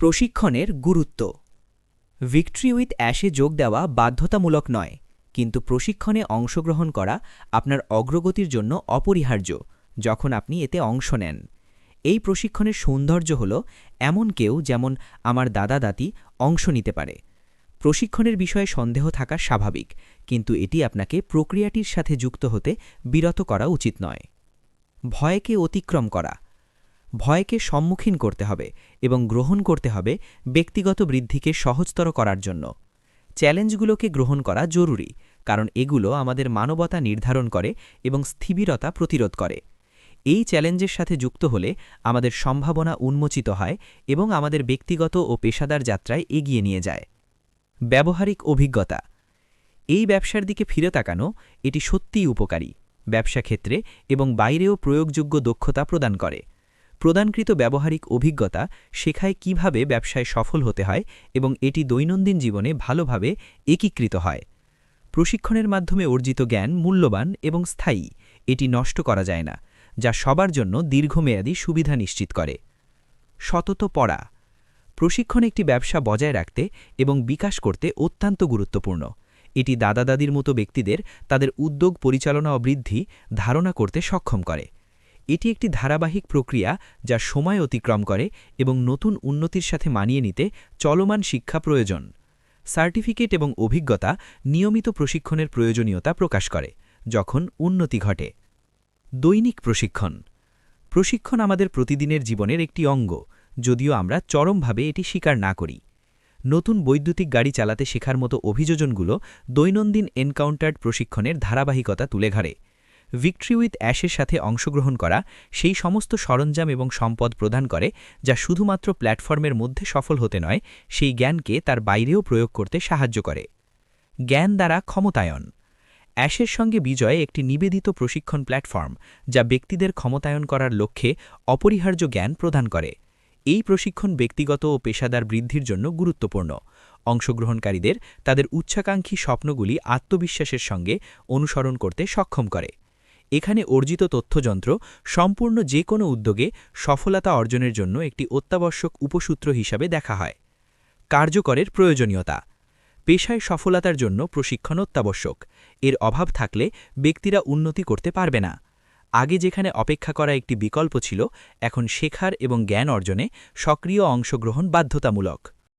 প্রশিক্ষণের গুরুত্ব। Victory with অ্যাশে যোগ দেওয়া বাধ্যতামূলক নয়, কিন্তু প্রশিক্ষণে অংশগ্রহণ করা আপনার অগ্রগতির জন্য অপরিহার্য যখন আপনি এতে অংশ নেন। এই প্রশিক্ষণের সৌন্দর্য হল এমন কেউ যেমন আমার দাদা দাদি অংশ নিতে পারে। প্রশিক্ষণের বিষয়ে সন্দেহ থাকা স্বাভাবিক, কিন্তু এটি আপনাকে প্রক্রিয়াটির সাথে যুক্ত হতে বিরত করা উচিত নয়। ভয়কে অতিক্রম করা ভয়কে সম্মুখীন করতে হবে এবং গ্রহণ করতে হবে ব্যক্তিগত বৃদ্ধিকে সহজতর করার জন্য। চ্যালেঞ্জগুলোকে গ্রহণ করা জরুরি, কারণ এগুলো আমাদের মানবতা নির্ধারণ করে এবং স্থিবিরতা প্রতিরোধ করে। এই চ্যালেঞ্জের সাথে যুক্ত হলে আমাদের সম্ভাবনা উন্মোচিত হয় এবং আমাদের ব্যক্তিগত ও পেশাদার যাত্রায় এগিয়ে নিয়ে যায়। ব্যবহারিক অভিজ্ঞতা। এই ব্যবসার দিকে ফিরে তাকানো, এটি সত্যিই উপকারী। ব্যবসা ক্ষেত্রে এবং বাইরেও প্রয়োগযোগ্য দক্ষতা প্রদান করে। প্রদানকৃত ব্যবহারিক অভিজ্ঞতা শেখায় কীভাবে ব্যবসায় সফল হতে হয় এবং এটি দৈনন্দিন জীবনে ভালোভাবে একীকৃত হয়। প্রশিক্ষণের মাধ্যমে অর্জিত জ্ঞান মূল্যবান এবং স্থায়ী, এটি নষ্ট করা যায় না, যা সবার জন্য দীর্ঘমেয়াদী সুবিধা নিশ্চিত করে। সতত পড়া। প্রশিক্ষণ একটি ব্যবসা বজায় রাখতে এবং বিকাশ করতে অত্যন্ত গুরুত্বপূর্ণ। এটি দাদা দাদির মতো ব্যক্তিদের তাদের উদ্যোগ পরিচালনা ও বৃদ্ধি ধারণা করতে সক্ষম করে। এটি একটি ধারাবাহিক প্রক্রিয়া যা সময় অতিক্রম করে এবং নতুন উন্নতির সাথে মানিয়ে নিতে চলমান শিক্ষা প্রয়োজন। সার্টিফিকেট এবং অভিজ্ঞতা নিয়মিত প্রশিক্ষণের প্রয়োজনীয়তা প্রকাশ করে, যখন উন্নতি ঘটে। দৈনিক প্রশিক্ষণ। প্রশিক্ষণ আমাদের প্রতিদিনের জীবনের একটি অঙ্গ, যদিও আমরা চরমভাবে এটি স্বীকার না করি। নতুন বৈদ্যুতিক গাড়ি চালাতে শেখার মতো অভিযোজনগুলো দৈনন্দিন এনকাউন্টার্ড প্রশিক্ষণের ধারাবাহিকতা তুলে ধরে। ভিক্টরি উইথ অ্যাশের সাথে অংশগ্রহণ করা সেই সমস্ত সরঞ্জাম এবং সম্পদ প্রদান করে, যা শুধুমাত্র প্ল্যাটফর্মের মধ্যে সফল হতে নয়, সেই জ্ঞানকে তার বাইরেও প্রয়োগ করতে সাহায্য করে। জ্ঞান দ্বারা ক্ষমতায়ন। অ্যাশের সঙ্গে বিজয় একটি নিবেদিত প্রশিক্ষণ প্ল্যাটফর্ম, যা ব্যক্তিদের ক্ষমতায়ন করার লক্ষ্যে অপরিহার্য জ্ঞান প্রদান করে। এই প্রশিক্ষণ ব্যক্তিগত ও পেশাদার বৃদ্ধির জন্য গুরুত্বপূর্ণ। অংশগ্রহণকারীদের তাদের উচ্চাকাঙ্ক্ষী স্বপ্নগুলি আত্মবিশ্বাসের সঙ্গে অনুসরণ করতে সক্ষম করে। এখানে অর্জিত তথ্যযন্ত্র সম্পূর্ণ যে কোনো উদ্যোগে সফলতা অর্জনের জন্য একটি অত্যাবশ্যক উপসূত্র হিসাবে দেখা হয়। কার্যকরের প্রয়োজনীয়তা। পেশায় সফলতার জন্য প্রশিক্ষণ অত্যাবশ্যক। এর অভাব থাকলে ব্যক্তিরা উন্নতি করতে পারবে না। আগে যেখানে অপেক্ষা করা একটি বিকল্প ছিল, এখন শেখার এবং জ্ঞান অর্জনে সক্রিয় অংশগ্রহণ বাধ্যতামূলক।